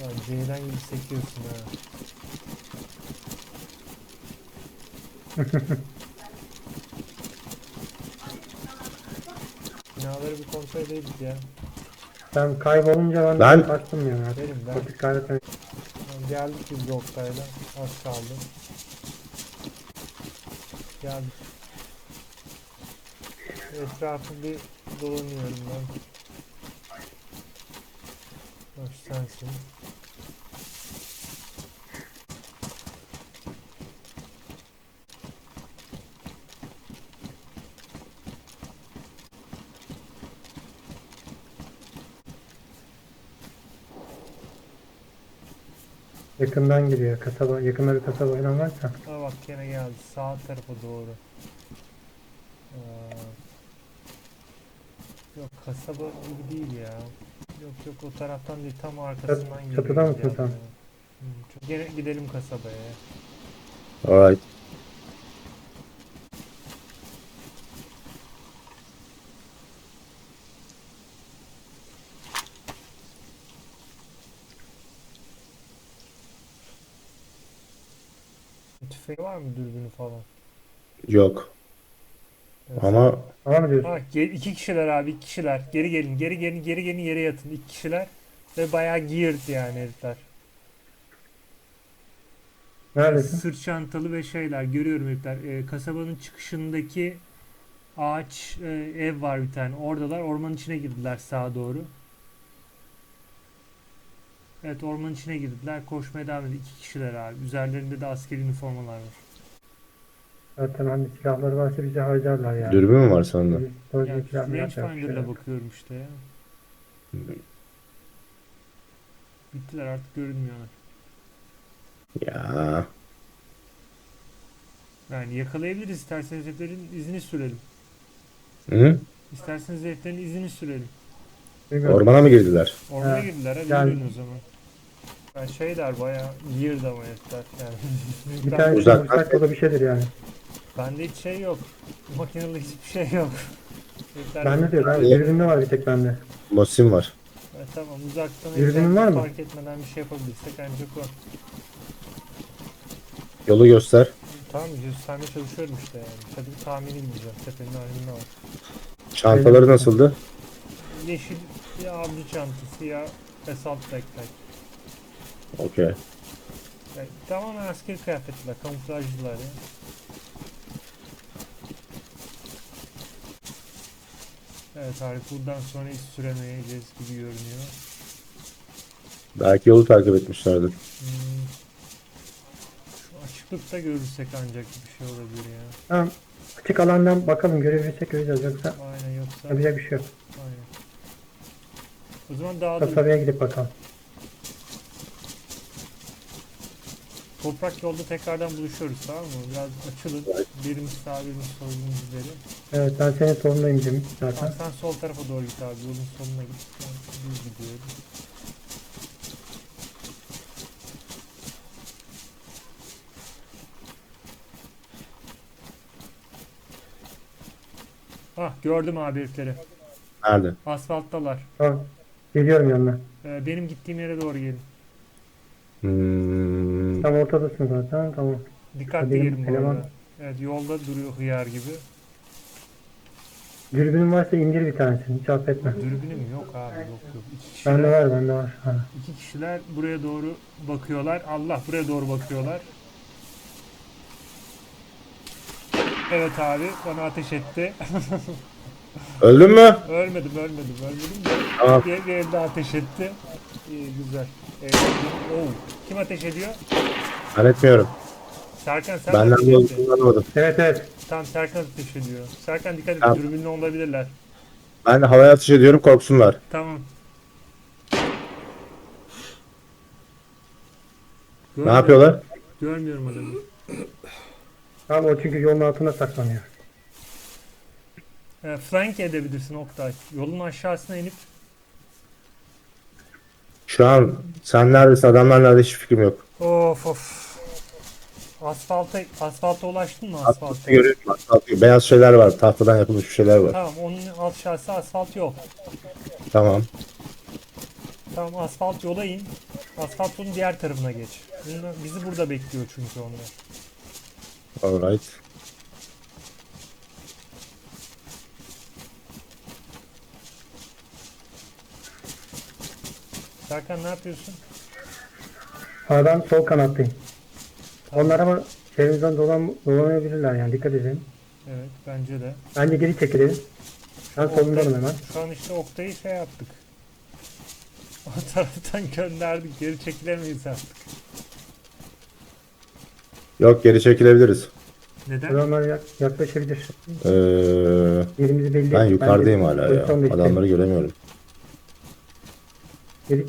Ya C'den gibi sekiyorsun ha. Binaları bir kontrol edeydik ya. Ben kaybolunca ben, Ben- baktım ya. Benim ben. Kopik kaybetmedim. Tamam, geldik biz de Oktay'la. Az kaldı. Geldik. Etrafı bir dolanıyorum ben. Bak sensin. Yakından giriyor kasaba. Yakında bir kasaba falan varsa. Ha bak gene geldi. Sağ tarafa doğru. Aa, yok kasaba gibi değil ya. Yok yok o taraftan değil tam arkasından geliyor. çatıda mısın geldi sen? ya. Hı, çok- Gene gidelim kasabaya. Alright. Tüfeği var mı dürbünü falan? Yok. Evet. Ama Tamam mı diyorsun? Ha, ge- iki kişiler abi iki kişiler. Geri gelin geri gelin geri gelin yere yatın. iki kişiler. Ve bayağı geared yani herifler. Neredesin? Sırt çantalı ve şeyler görüyorum herifler. Ee, kasabanın çıkışındaki ağaç e, ev var bir tane. Oradalar. Ormanın içine girdiler sağa doğru. Evet ormanın içine girdiler. Koşmaya devam ediyor. İki kişiler abi. Üzerlerinde de askeri üniformalar var. Zaten hani silahları varsa bizi harcarlar yani. dürbün mü var sende? Yani rangefinder'la bakıyorum işte ya. Bittiler artık görünmüyorlar. Ya. Yani yakalayabiliriz isterseniz heriflerin izini sürelim. Hı? İsterseniz heriflerin izini sürelim. Ormana mı girdiler? Ormana Ha, girdiler hadi yani- o zaman. Yani şeyler bayağı geared ama herifler yani. Bir Ben- tane Uzak- vursak o da bir şeydir yani. Bende hiç şey yok. Makinalı hiçbir şey yok. Bende de yok. Niye? Dürbünde var bir tek bende. Mosin var. Evet, tamam uzaktan herifler var mı? fark etmeden bir şey yapabilirsek ancak o. Yolu göster. Tamam göstermeye çalışıyorum işte yani. Hadi bir tahmini bileceğim. Tepenin halinde var. Çantaları nasıldı? Yeşil ya avcı çantası ya assault backpack. Okey. Yani tamamen askeri kıyafetler, kamuflajlılar ya. Evet Harika buradan sonra hiç süremeyeceğiz gibi görünüyor. Belki yolu takip etmişlerdir. Hmm. Şu açıklıkta görürsek ancak bir şey olabilir ya. Tamam. Açık alandan bakalım görebilirsek göreceğiz yoksa Aynen yoksa yapacak bir şey yok. aynen. O zaman dağılır. Kasabaya gidip bakalım. Toprak yolda tekrardan buluşuyoruz tamam mı? Biraz açılın. Birimiz sağ birimiz sol birimiz ileri. Evet ben senin Cemil Tamam, zaten. sen sol tarafa doğru git abi. Yolun sonuna git. Ben düz gidiyorum. Ah gördüm abi herifleri. Nerede? Asfalttalar. Tamam. Geliyorum yanına. Ee, benim gittiğim yere doğru gelin. Hmm. Tam ortadasın zaten tamam. Dikkatli Benim bu eleman- arada. Evet yolda duruyor hıyar gibi. Dürbünün varsa indir bir tanesini hiç affetme. Dürbünüm yok abi yok yok. İki kişiler, Bende var bende var. Ha. iki kişiler buraya doğru bakıyorlar. Allah buraya doğru bakıyorlar. Evet abi bana ateş etti. Öldün mü? ölmedim ölmedim ölmedim de Tamam. bir, bir elde ateş etti. İyi güzel. Ee, oh. Kim ateş ediyor? Ben etmiyorum. Serkan sen Benden ateş etti. anlamadım. Evet evet. Tamam Serkan ateş ediyor. Serkan dikkat et Tamam. dürbünlü olabilirler. Ben de havaya atış ediyorum korksunlar. Tamam. Ne yapıyorlar? Görmüyorum adamı. Tamam o çünkü yolun altına saklanıyor. E, flank edebilirsin Oktay. Yolun aşağısına inip Şu an sen neredesin adamlar nerede hiç fikrim yok. of of. Asfalta, asfalta ulaştın mı asfalta? Asfaltı görüyorum. Asfaltı. Beyaz şeyler var. Tahtadan yapılmış bir şeyler var. Tamam onun aşağısı asfalt yok. Tamam. Tamam asfalt yola in. Asfalt yolun diğer tarafına geç. Bizi burada bekliyor çünkü onlar. Alright. Serkan ne yapıyorsun? Sağdan sol kanattayım. Onlar ama çevremizden dolan, dolanabilirler yani dikkat edin. Evet bence de. Bence geri çekilelim. Ben solundarım hemen. Şu an işte Oktay'ı şey yaptık. O taraftan gönderdik. Geri çekilemeyiz artık. Yok geri çekilebiliriz. Neden? Adamlar yak- yaklaşabilir. Ee, Yerimizi belli ben yukarıdayım hala ya. Adamları göremiyorum. Geri...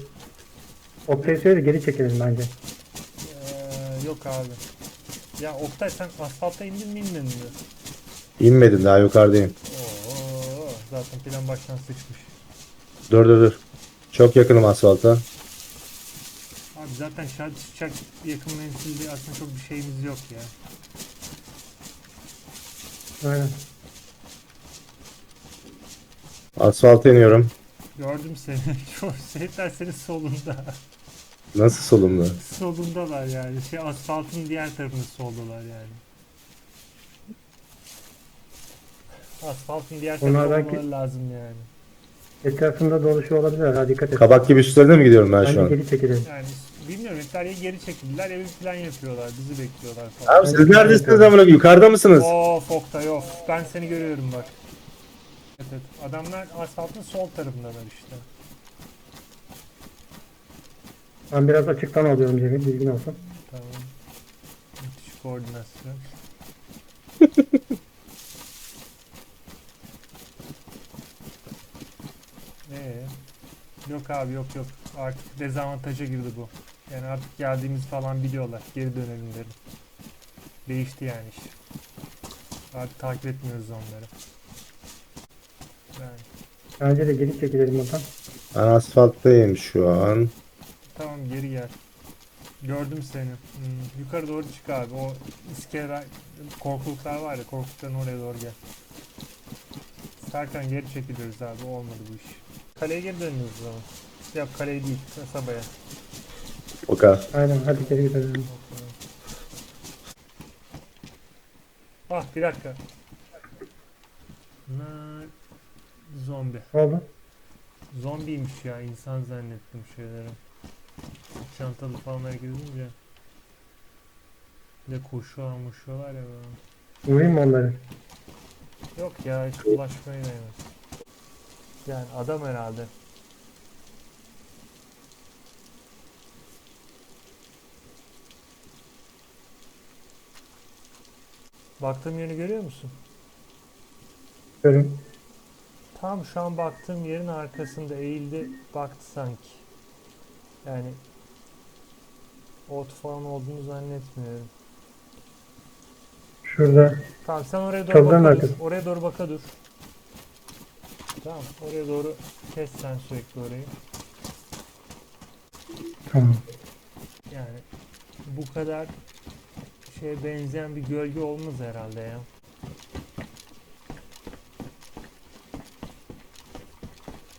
Oktay'a söyle de geri çekelim bence. Ee, yok abi. Ya Oktay sen asfalta indin mi inmedin mi? İnmedim daha yukarıdayım. Oo, zaten plan baştan sıçmış. Dur dur dur. Çok yakınım asfalta. Abi zaten şarj çıkacak yakın menzilde aslında çok bir şeyimiz yok ya. Aynen. Asfalta iniyorum. Gördüm seni. Çok seyirler senin solunda. Nasıl solumda? Solundalar yani. Şey asfaltın diğer tarafında soldalar yani. Asfaltın diğer tarafında Onlardan ki- olmaları lazım yani. Etrafında dolaşıyor olabilirler. Ha dikkat et. Kabak gibi üstlerine mi gidiyorum ben Bence şu an? geri çekelim. Yani bilmiyorum hepler ya geri çekildiler ya bir plan yapıyorlar. Bizi bekliyorlar falan. Abi siz neredesiniz amına koyayım? Yukarıda mısınız? Of Oktay of. Ben seni görüyorum bak. Evet, evet. Adamlar asfaltın sol tarafındalar işte. Ben biraz açıktan alıyorum Cemil. Bilgin olsun. Tamam. Müthiş koordinasyon. Ee, yok abi yok yok. Artık dezavantaja girdi bu. Yani artık geldiğimiz falan biliyorlar. Geri dönelim derim. Değişti yani iş. Artık takip etmiyoruz onları. Yani, Bence de geri çekilelim oradan. Ben asfalttayım şu an. Geri gel. Gördüm seni. Hmm, yukarı doğru çık abi. O iskele korkuluklar var ya korkulukların oraya doğru gel. Serkan geri çekiliyoruz abi. Olmadı bu iş. Kaleye geri dönüyoruz o zaman. Yok kaleye değil. Kasabaya. O kadar. Aynen hadi geri gidelim. Ah bir dakika. Bunlar zombi. Oldu? Zombiymiş ya. insan zannettim şeyleri. Çantalı falan hareket edince. Bir de koşuyorlar moşuyorlar ya böyle. Vurayım mı onları? Yok ya hiç ulaşmaya değmez. Yani adam herhalde. Baktığım yönü görüyor musun? Görün. Tam şu an baktığım yerin arkasında eğildi baktı sanki. Yani ot falan olduğunu zannetmiyorum. Şurada. Tamam sen oraya doğru Çalıların baka dur. arkası. Oraya doğru baka dur. Tamam oraya doğru kes sen sürekli orayı. Tamam. Yani bu kadar şeye benzeyen bir gölge olmaz herhalde ya.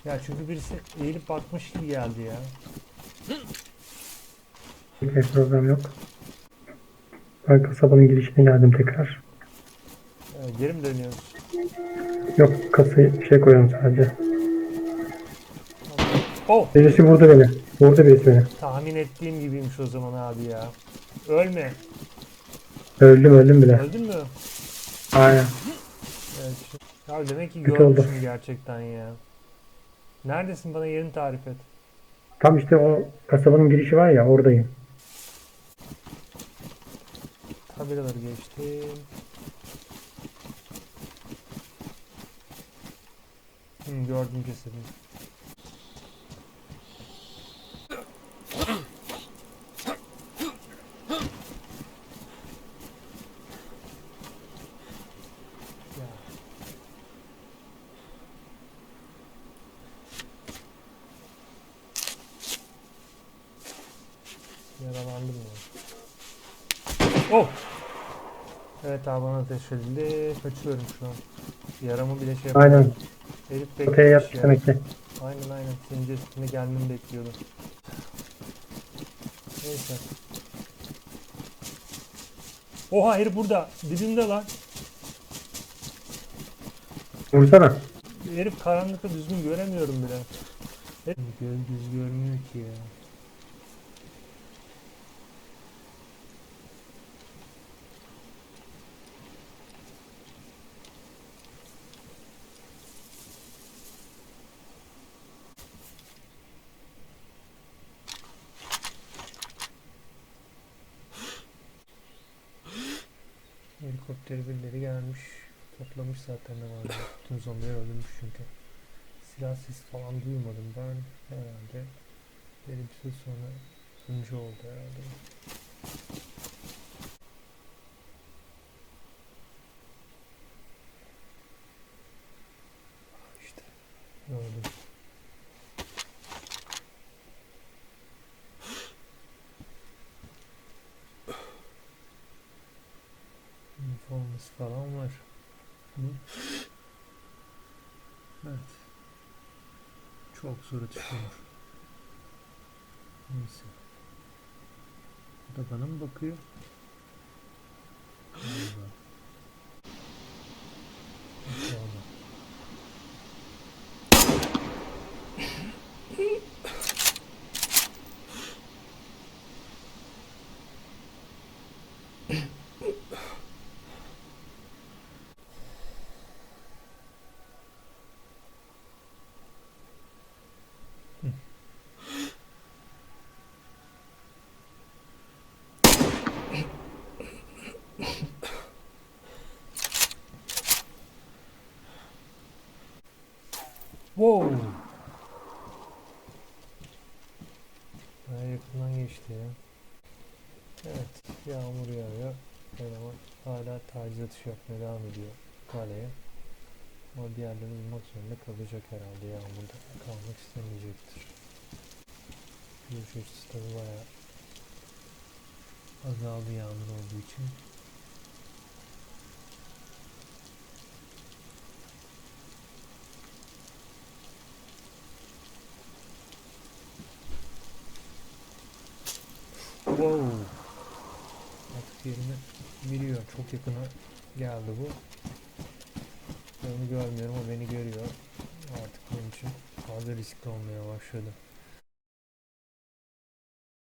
Ya çünkü birisi eğilip bakmış gibi geldi ya. Bir problem yok. Ben kasabanın girişine geldim tekrar. Ee, geri mi dönüyoruz? Yok kasayı şey koyuyorum sadece. Oh! Birisi vurdu beni. Vurdu birisi beni. Tahmin ettiğim gibiymiş o zaman abi ya. Ölme. Öldüm öldüm bile. Öldün mü? Aynen. Evet. Ya demek ki Kötü oldu. görmüşüm gerçekten ya. Neredesin bana yerini tarif et. Tam işte o kasabanın girişi var ya oradayım. Tabelaları geçtim. Hı, gördüm cesedini. Ya. Yaralandım ya. Oh! Evet abi bana ateş edildi. Kaçıyorum şu an. Yaramı bile şey yapamadım. Aynen. Herif Ortaya beklemiş yaptı ya. demek ki. Aynen aynen. Senin cesedine gelmemi bekliyordu. Neyse. Oha herif burada. Dibimde lan. Vursana. Herif karanlıkta düzgün göremiyorum bile. Hep göz görmüyor ki ya. Helikopteri birileri gelmiş. Toplamış zaten ne var. Bütün zombiler öldürmüş çünkü. Silah sesi falan duymadım ben herhalde. Benim bir süre sonra önce oldu herhalde. İşte gördüm. Üniforması falan var. Hı? Evet. Çok zor çıkıyor. Neyse. Bu da bana mı bakıyor? Galiba. İnşallah. Wow. Yakından geçti ya. Evet, yağmur yağıyor. Eleman hala taciz atışı yapmaya devam ediyor kaleye. Ama bir yerden bulmak zorunda kalacak herhalde yağmurda. Kalmak istemeyecektir. Açısı tabi bayağı azaldı yağmur olduğu için. Wow. Artık yerine biliyor. Çok yakına geldi bu. Ben onu görmüyorum o beni görüyor. Artık benim için fazla riskli olmaya başladı.